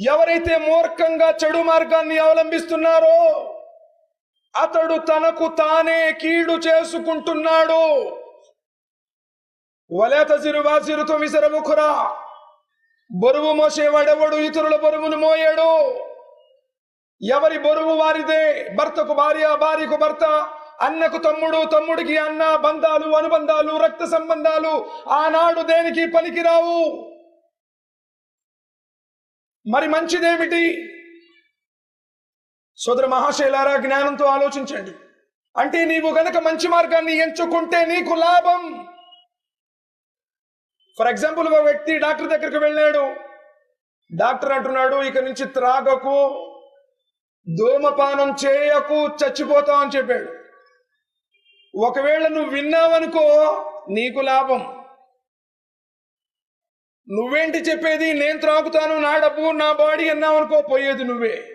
ఎవరైతే మూర్ఖంగా చెడు మార్గాన్ని అవలంబిస్తున్నారో అతడు తనకు తానే కీడు చేసుకుంటున్నాడు. వలేత సిరువాసిరుతో విసరముఖురా బరువు మోసేవాడెవడు ఇతరుల బరువును మోయాడు. ఎవరి బరువు వారిదే? భర్తకు భార్య భార్యకు భర్త అన్నకు తమ్ముడు తమ్ముడికి అన్న బంధాలు అనుబంధాలు రక్త సంబంధాలు ఆనాడు దేనికి పనికిరావు? మరి మంచిదేమిటి? సోదర మహాశైలారా జ్ఞానంతో ఆలోచించండి. అంటే నీవు గనక మంచి మార్గాన్ని ఎంచుకుంటే నీకు లాభం. ఫర్ ఎగ్జాంపుల్ ఒక వ్యక్తి డాక్టర్ దగ్గరికి వెళ్ళాడు. డాక్టర్ అంటున్నాడు ఇక నుంచి త్రాగకు ధూమపానం చేయకు చచ్చిపోతావు అని చెప్పాడు. ఒకవేళ నువ్వు విన్నావనుకో నీకు లాభం. నువ్వేంటి చెప్పేది? నేను త్రాగుతాను నా డబ్బు నా బాడీ అన్నావనుకో పోయేది నువ్వే.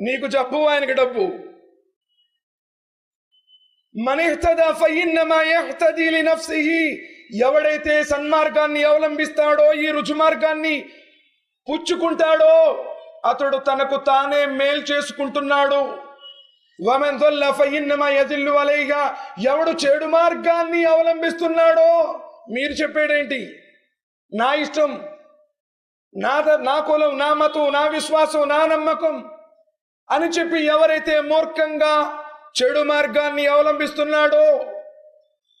నీకు జబ్బు ఆయనకి డబ్బు. మనిహ్తదా ఎవడైతే సన్మార్గాన్ని అవలంబిస్తాడో ఈ రుజుమార్గాన్ని పుచ్చుకుంటాడో అతడు తనకు తానే మేల్ చేసుకుంటున్నాడు. యదిల్లు ఎవడు చెడు మార్గాన్ని అవలంబిస్తున్నాడో మీరు చెప్పేడేంటి నా ఇష్టం నా ద- నా కులం నా మతం నా విశ్వాసం నా నమ్మకం అని చెప్పి ఎవరైతే మూర్ఖంగా చెడు మార్గాన్ని అవలంబిస్తున్నాడో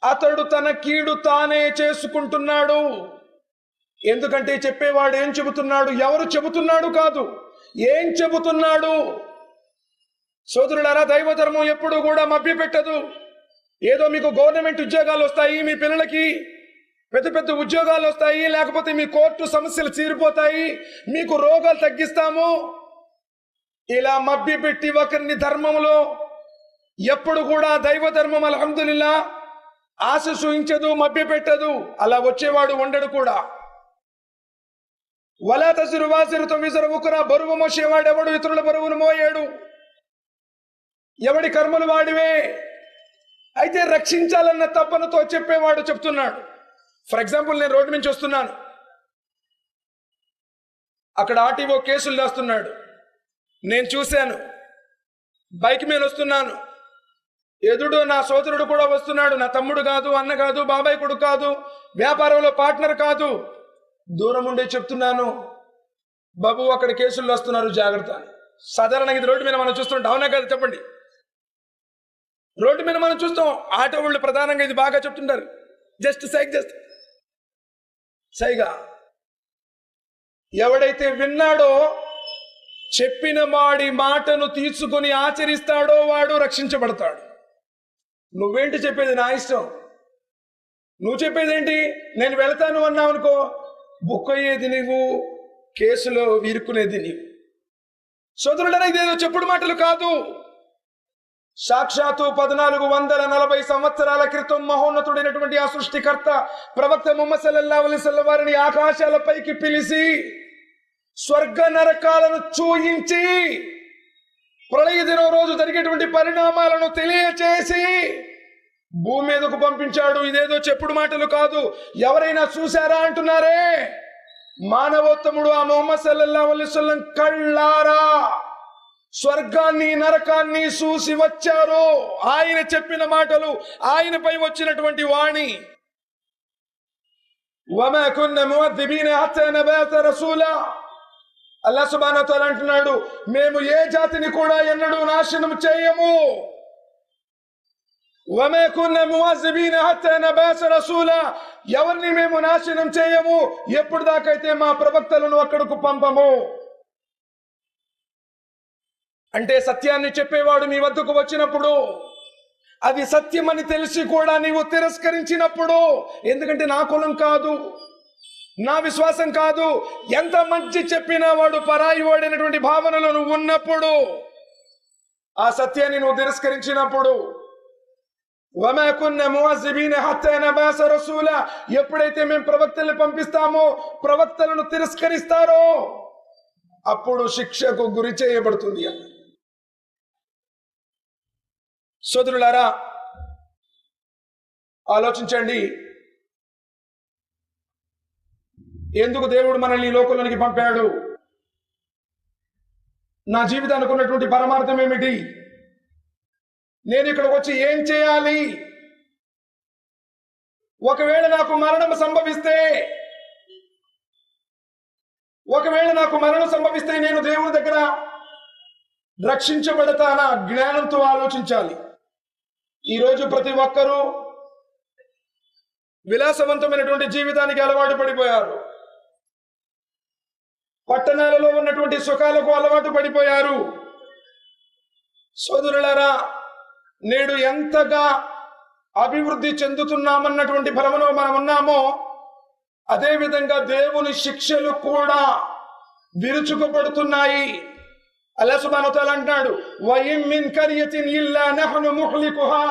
అతడు తన కీడు తానే చేసుకుంటున్నాడు. ఎందుకంటే చెప్పేవాడు ఏం చెబుతున్నాడు? ఎవరు చెబుతున్నాడు కాదు. ఏం చెబుతున్నాడు? సోదరులారా దైవ ధర్మం ఎప్పుడు కూడా మభ్యపెట్టదు. ఏదో మీకు గవర్నమెంట్ ఉద్యోగాలు వస్తాయి మీ పిల్లలకి పెద్ద పెద్ద ఉద్యోగాలు వస్తాయి లేకపోతే మీ కోర్టు సమస్యలు తీరిపోతాయి మీకు రోగాలు తగ్గిస్తాము. ఇలా మబ్బి పెట్టి ఒకరిని ధర్మంలో ఎప్పుడు కూడా దైవ ధర్మం అల్హమ్దులిల్లా ఆశ సూహించదు మబ్బి మభ్యపెట్టదు అలా వచ్చేవాడు ఉండడు కూడా. వలా తసిరు వాసిరు తొమ్మిసరు ఉకున బరువు మోసేవాడెవడు ఇతరుల బరువును మోయాడు. ఎవడి కర్మలు వాడివే? అయితే రక్షించాలన్న తప్పనతో చెప్పేవాడు చెప్తున్నాడు. ఫర్ ఎగ్జాంపుల్ నేను రోడ్డు నుంచి వస్తున్నాను అక్కడ ఆర్టీఓ కేసులు వేస్తున్నాడు నేను చూశాను. బైక్ మీద వస్తున్నాను. ఎదుడు నా సోదరుడు కూడా వస్తున్నాడు. నా తమ్ముడు కాదు అన్న కాదు బాబాయ్ కొడుకు కాదు వ్యాపారంలో పార్ట్నర్ కాదు. దూరం ఉండే చెప్తున్నాను. బాబు అక్కడ కేసులు వస్తున్నారు జాగ్రత్త. సాధారణంగా ఇది రోడ్డు మీద మనం చూస్తుంటాం అవునా కాదు చెప్పండి. రోడ్డు మీద మనం చూస్తాం. ఆటో వాళ్ళు ప్రధానంగా ఇది బాగా చెప్తుంటారు. జస్ట్ సైక్ జస్ట్. సైగా ఎవడైతే విన్నాడో చెప్పిన వాడి మాటను తీసుకొని ఆచరిస్తాడో వాడు రక్షించబడతాడు. నువ్వేంటి చెప్పేది నా ఇష్టం? నువ్వు చెప్పేది ఏంటి నేను వెళ్తాను అన్నావు అనుకో బుక్ అయ్యేది నీవు కేసులో ఇరుక్కునేది నీవు. సోదరుడన ఇదేదో చెప్పుడు మాటలు కాదు. సాక్షాత్తు పద్నాలుగు వందల నలభై సంవత్సరాల క్రితం మహోన్నతుడైనటువంటి ఆ సృష్టికర్త ప్రవక్త ముహమ్మద్ సల్లల్లాహు అలైహి వారిని ఆకాశాలపైకి పిలిచి స్వర్గ నరకాలను చూయించి ప్రళయ దినం రోజు జరిగేటువంటి పరిణామాలను తెలియచేసి భూమి మీదకు పంపించాడు. ఇదేదో చెప్పుడు మాటలు కాదు. ఎవరైనా చూశారా అంటున్నారే? మానవోత్తముడు ఆ మొహమ్మద్ సల్లల్లా అలైహి కళ్ళారా? స్వర్గాన్ని నరకాన్ని చూసి వచ్చారు ఆయన చెప్పిన మాటలు ఆయనపై వచ్చినటువంటి వాణి وما كنا مؤذبين حتى نبعث رسولا అల్లా సుబానతలు అంటున్నాడు మేము ఏ జాతిని కూడా ఎన్నడూ నాశనం చేయము وما كنا مؤذبين حتى نبعث رسولا ఎవరిని మేము నాశనం చేయము ఎప్పుడు దాకైతే మా ప్రవక్తలను అక్కడకు పంపము అంటే సత్యాన్ని చెప్పేవాడు మీ వద్దకు వచ్చినప్పుడు అది సత్యమని తెలిసి కూడా నీవు తిరస్కరించినప్పుడు ఎందుకంటే నా కులం కాదు నా విశ్వాసం కాదు ఎంత మంచి చెప్పినా వాడు పరాయి వాడినటువంటి భావనలో నువ్వు ఉన్నప్పుడు ఆ సత్యాన్ని నువ్వు తిరస్కరించినప్పుడు ఎప్పుడైతే మేము ప్రవక్తల్ని పంపిస్తామో ప్రవక్తలను తిరస్కరిస్తారో అప్పుడు శిక్షకు గురి చేయబడుతుంది అన్న సోదరులారా ఆలోచించండి. ఎందుకు దేవుడు మనల్ని ఈ లోకంలోనికి పంపాడు? నా జీవితానికి ఉన్నటువంటి పరమార్థం ఏమిటి? నేను ఇక్కడికి వచ్చి ఏం చేయాలి? ఒకవేళ నాకు మరణం సంభవిస్తే ఒకవేళ నాకు మరణం సంభవిస్తే నేను దేవుని దగ్గర రక్షించబడతానా? జ్ఞానంతో ఆలోచించాలి. ఈరోజు ప్రతి ఒక్కరూ విలాసవంతమైనటువంటి జీవితానికి అలవాటు పడిపోయారు. పట్టణాలలో ఉన్నటువంటి సుఖాలకు అలవాటు పడిపోయారు. సోదరులారా నేడు ఎంతగా అభివృద్ధి చెందుతున్నామన్నటువంటి భ్రమలో మనం ఉన్నామో అదేవిధంగా దేవుని శిక్షలు కూడా విరుచుకుపడుతున్నాయి. అల్లా సుబ్హానహు వతఆలా అంటాడు వయిం మిన్ కరియతిన్ ఇల్లా నహ్ను ముహ్లికుహా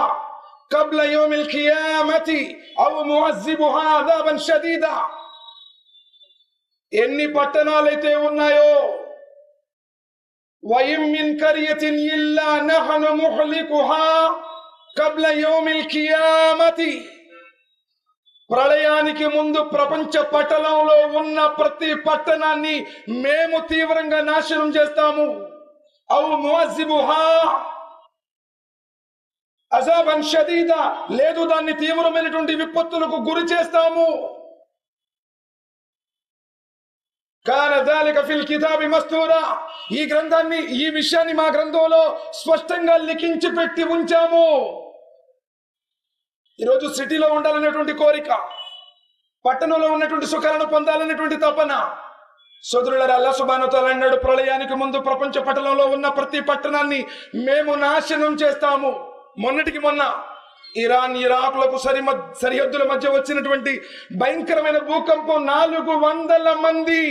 قبل يوم القيامة أو معذبها عذابا شديدا ఎన్ని పట్టణాలైతే ఉన్నాయో వయం మిన్ కరియతిన్ ఇల్లా నహను ముహ్లికుహా కబ్ల యౌమిల్ కియామతి ప్రళయానికి ముందు ప్రపంచ పట్టణంలో ఉన్న ప్రతి పట్టణాన్ని మేము తీవ్రంగా నాశనం చేస్తాము అవు ముఅజ్జిబుహా అజాబన్ షదీదా లేదు దాన్ని తీవ్రమైనటువంటి విపత్తులకు గురి చేస్తాము. ఫిల్ కితాబి మస్తూరా. ఈ గ్రంథాన్ని ఈ విషయాన్ని మా గ్రంథంలో స్పష్టంగా లిఖించి పెట్టి ఉంచాము. ఈరోజు సిటీలో ఉండాలనేటువంటి కోరిక పట్టణంలో ఉన్నటువంటి సుఖాలను పొందాలనేటువంటి తపన సోదరుల అల్లా సుబానుతాలు అన్నాడు ప్రళయానికి ముందు ప్రపంచ పట్టణంలో ఉన్న ప్రతి పట్టణాన్ని మేము నాశనం చేస్తాము. మొన్నటికి మొన్న ఇరాన్ ఇరాక్లకు సరి సరిహద్దుల మధ్య వచ్చినటువంటి భయంకరమైన భూకంపం నాలుగు వందల మంది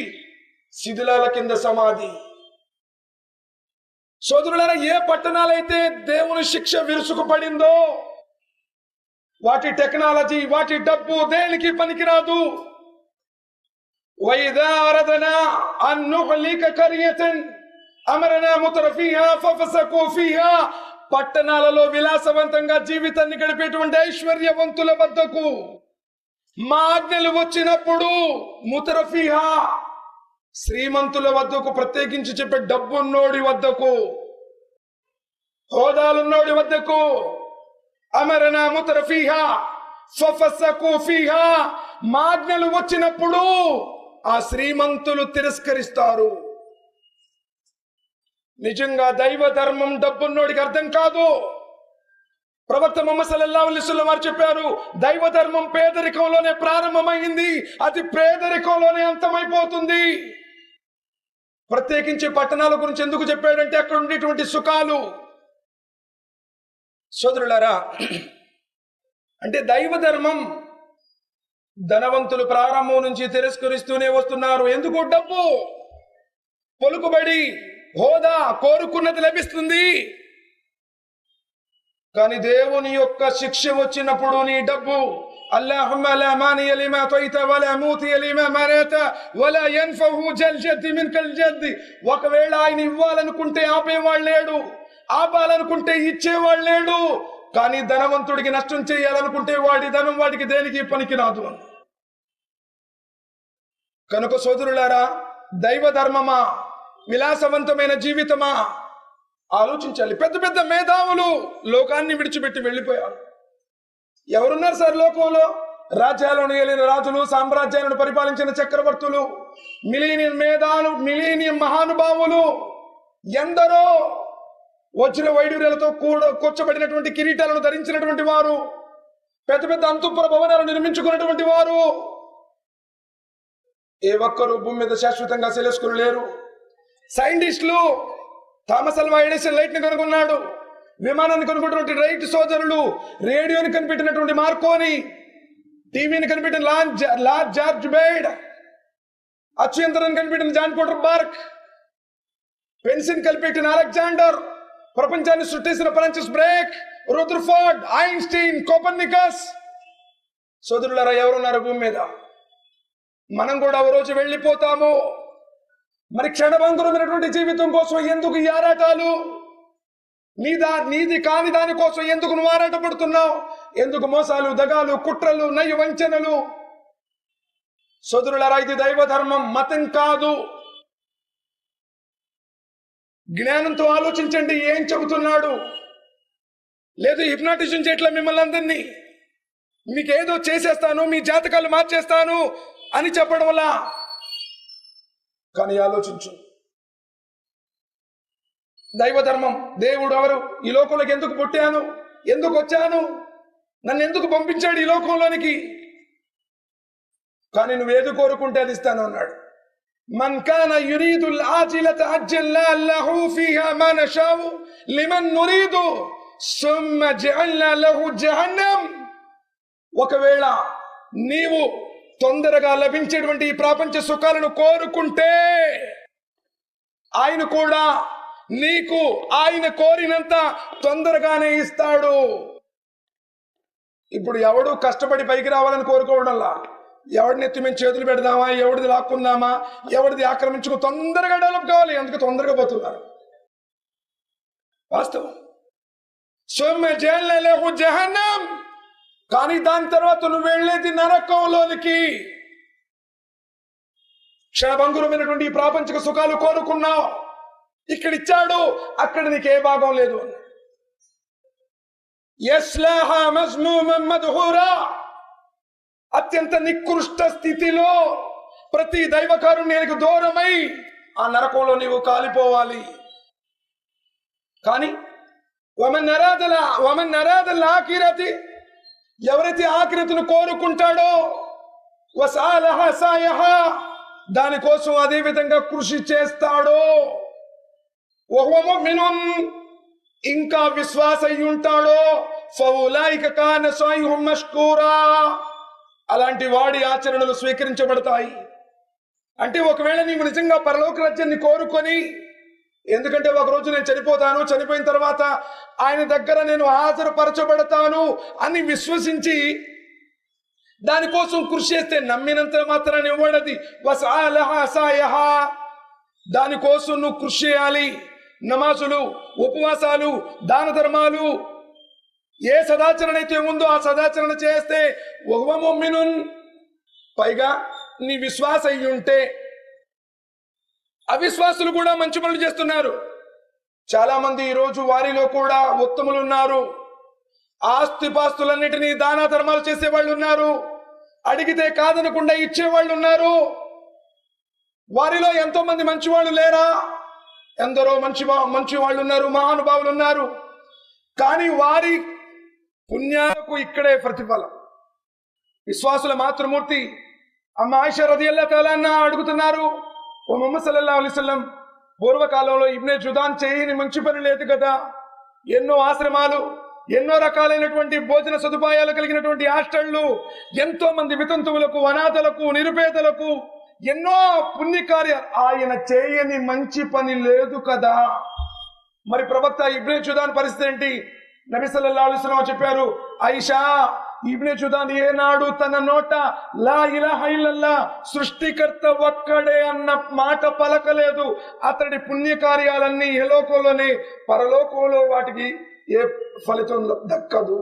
శిథిలాల కింద సమాధి. సోదరులారా ఏ పట్టణాలైతే దేవుని శిక్ష విరుసుకుపడిందో వాటి టెక్నాలజీ వాటి డబ్బు దేనికి పనికిరాదు? وإذا أردنا أن نهلك قرية أمرنا متر فيها ففسقوا فيها పట్టణాలలో విలాసవంతంగా జీవితాన్ని గడిపేటువంటి ఐశ్వర్యవంతుల వద్దకు మా ఆజ్ఞలు వచ్చినప్పుడు ముతరఫీహా శ్రీమంతుల వద్దకు ప్రత్యేకించి చెప్పే డబ్బున్నోడి వద్దకు హోదాలున్నోడి వద్దకు అమరన ముతరఫీహా ఫఫసకు ఫీహా మా ఆజ్ఞలు వచ్చినప్పుడు ఆ శ్రీమంతులు తిరస్కరిస్తారు. నిజంగా దైవ ధర్మం డబ్బున్నోడికి అర్థం కాదు. ప్రవక్త మొహమ్మద్ సల్లల్లాహు అలైహి వసల్లం వారు చెప్పారు దైవ ధర్మం పేదరికంలోనే ప్రారంభమైంది అది పేదరికంలోనే అంతమైపోతుంది. ప్రత్యేకించి పట్టణాల గురించి ఎందుకు చెప్పాడంటే అక్కడ ఉండేటువంటి సుఖాలు. సోదరులరా అంటే దైవ ధర్మం ధనవంతులు ప్రారంభం నుంచి తిరస్కరిస్తూనే వస్తున్నారు ఎందుకు డబ్బు పొలుకుబడి హోదా కోరుకున్నది లభిస్తుంది కానీ దేవుని యొక్క శిక్ష వచ్చినప్పుడు నీ డబ్బు اللهم لا مانع لما أعطيت ولا موتي لما منعت ولا ينفه جل جد منك الجد ఒకవేళ ఆయన ఇవ్వాలనుకుంటే ఆపేవాడు లేడు ఆపాలనుకుంటే ఇచ్చేవాడు లేడు కానీ ధనవంతుడికి నష్టం చేయాలనుకుంటే వాడి ధనం వాడికి దేనికి పనికిరాదు అని కనుక సోదరులారా దైవ ధర్మమా విలాసవంతమైన జీవితమా? ఆలోచించాలి. పెద్ద పెద్ద మేధావులు లోకాన్ని విడిచిపెట్టి వెళ్ళిపోయారు. ఎవరున్నారు సార్ లోకంలో? రాజ్యాలను ఏలిన రాజులు సామ్రాజ్యాలను పరిపాలించిన చక్రవర్తులు మిలీనియం మేధాలు మిలీనియం మహానుభావులు ఎందరో వచ్చిన వైడూర్యాలతో కూడ కూర్చబడినటువంటి కిరీటాలను ధరించినటువంటి వారు పెద్ద పెద్ద అంతుపుర భవనాలు నిర్మించుకున్నటువంటి వారు ఏ ఒక్కరు భూమి మీద శాశ్వతంగా సెలెస్కులు లేరు. సైంటిస్టులు థామస్ అల్వా ఎడిసన్ లైట్ని కనుగొన్నాడు. విమానాన్ని కనుగొన్నటువంటి రైట్ సోదరులు రేడియోని కనిపెట్టినటువంటి మార్కోని టీవీని కనిపెట్టిన లార్జ్ లార్జ్ జార్జ్ బేడ్ అత్యంతరం కనిపెట్టిన జాన్ పోటర్ బార్క్ పెన్సిన్ కనిపెట్టిన అలెగ్జాండర్ ప్రపంచాన్ని సృష్టించిన ఫ్రాన్సిస్ బ్రేక్ రుద్రఫోర్డ్ ఐన్స్టీన్ కోపర్నికస్. సోదరులారా ఎవరున్నారు భూమి మీద? మనం కూడా ఒక రోజు వెళ్ళిపోతాము. మరి క్షణభంగురమైనటువంటి జీవితం కోసం ఎందుకు ఈ ఆరాటాలు? నీదా నీది కాని దాని కోసం ఎందుకు నువ్వు ఆరాటపడుతున్నావు? ఎందుకు మోసాలు దగాలు కుట్రలు నయ వంచనలు? సోదరులారా ఇది దైవ ధర్మం మతం కాదు. జ్ఞానంతో ఆలోచించండి ఏం చెబుతున్నాడు? లేదు హిప్నాటిజం చేయట్లా మిమ్మల్ని అందరినీ. మీకేదో చేసేస్తాను మీ జాతకాలు మార్చేస్తాను అని చెప్పడం వల్ల కానీ ఆలోచించు దైవ ధర్మం దేవుడు ఎవరు ఈ లోకంలోకి ఎందుకు పుట్టాను ఎందుకు వచ్చాను నన్ను ఎందుకు పంపించాడు ఈ లోకంలోనికి కానీ నువ్వేది కోరుకుంటే అది ఇస్తాను అన్నాడు من كان يريد العاجلة عجلنا له فيها ما نشاء لمن نريد ثم جعلنا له جهنم ఒకవేళ నీవు తొందరగా లభించేటువంటి ఈ ప్రపంచ సుఖాలను కోరుకుంటే ఆయన కూడా నీకు ఆయన కోరినంత తొందరగానే ఇస్తాడు. ఇప్పుడు ఎవడు కష్టపడి పైకి రావాలని కోరుకోవడంలా? ఎవడిని ఎత్తి మేము చేతులు పెడదామా? ఎవడిది లాక్కుందామా? ఎవడిది ఆక్రమించుకు? తొందరగా డెవలప్ కావాలి. అందుకు తొందరగా పోతున్నారు. వాస్తవం. సొమ్మె జహన్నం. కానీ దాని తర్వాత నువ్వు వెళ్ళేది నరకంలోనికి. క్షణభంగురమైనటువంటి ఈ ప్రాపంచిక సుఖాలు కోరుకున్నావు. ఇక్కడ ఇచ్చాడు అక్కడ నీకు ఏ భాగం లేదు అన్నాడు అత్యంత నికృష్ట స్థితిలో ప్రతి దైవ దూరమై ఆ నరకంలో నీవు కాలిపోవాలి. కానీ వమన్ నరాదల వమన్ నరాదల ఆకిరతి ఎవరైతే ఆకృతిని కోరుకుంటాడో వసాలహ సాయహ దానికోసం అదే విధంగా కృషి చేస్తాడో మినం ఇంకా విశ్వాస అయి ఉంటాడో ఫౌలాయిక కాన సాయుహం మష్కూరా అలాంటి వాడి ఆచరణలు స్వీకరించబడతాయి. అంటే ఒకవేళ నీవు నిజంగా పరలోక రాజ్యాన్ని కోరుకొని ఎందుకంటే ఒక రోజు నేను చనిపోతాను చనిపోయిన తర్వాత ఆయన దగ్గర నేను హాజరుపరచబడతాను అని విశ్వసించి దానికోసం కృషి చేస్తే నమ్మినంత మాత్రాన్ని ఇవ్వడది దానికోసం నువ్వు కృషి చేయాలి. నమాజులు ఉపవాసాలు దాన ధర్మాలు ఏ సదాచరణ అయితే ఉందో ఆ సదాచరణ చేస్తే ఒహ్వమొమ్మినున్. పైగా నీ విశ్వాస అయ్యుంటే ఉంటే అవిశ్వాసులు కూడా మంచి పనులు చేస్తున్నారు. చాలా మంది ఈరోజు రోజు వారిలో కూడా ఉత్తములు ఉన్నారు ఆస్తిపాస్తులన్నిటినీ దాన ధర్మాలు చేసేవాళ్ళు ఉన్నారు అడిగితే కాదనకుండా ఇచ్చేవాళ్ళు ఉన్నారు వారిలో ఎంతో మంది మంచివాళ్ళు లేరా? ఎందరో మంచి మంచి వాళ్ళు ఉన్నారు మహానుభావులు ఉన్నారు కానీ వారి పుణ్యాలకు ఇక్కడే ప్రతిఫలం. విశ్వాసుల మాతృమూర్తి అమ్మ ఆయిష రదియల్లా తలాన్న అడుగుతున్నారు. ఓ మొహమ్మద్ సల్లల్లా అలైహి పూర్వకాలంలో ఇబ్నే జుదాన్ చేయని మంచి పని లేదు కదా? ఎన్నో ఆశ్రమాలు ఎన్నో రకాలైనటువంటి భోజన సదుపాయాలు కలిగినటువంటి హాస్టళ్ళు ఎంతో మంది వితంతువులకు అనాథలకు నిరుపేదలకు ఎన్నో పుణ్యకార్య ఆయన చేయని మంచి పని లేదు కదా? మరి ప్రవక్త ఇబ్నే జుదాన్ పరిస్థితి ఏంటి? నబి సల్లల్లాహు చెప్పారు ఐషా ఇబ్నే జుదాన్ ఏనాడు తన నోట లా ఇలా ఇల్లల్లా సృష్టికర్త ఒక్కడే అన్న మాట పలకలేదు అతడి పుణ్యకార్యాలన్నీ ఏ లోకంలోనే పరలోకంలో వాటికి ఏ ఫలితం దక్కదు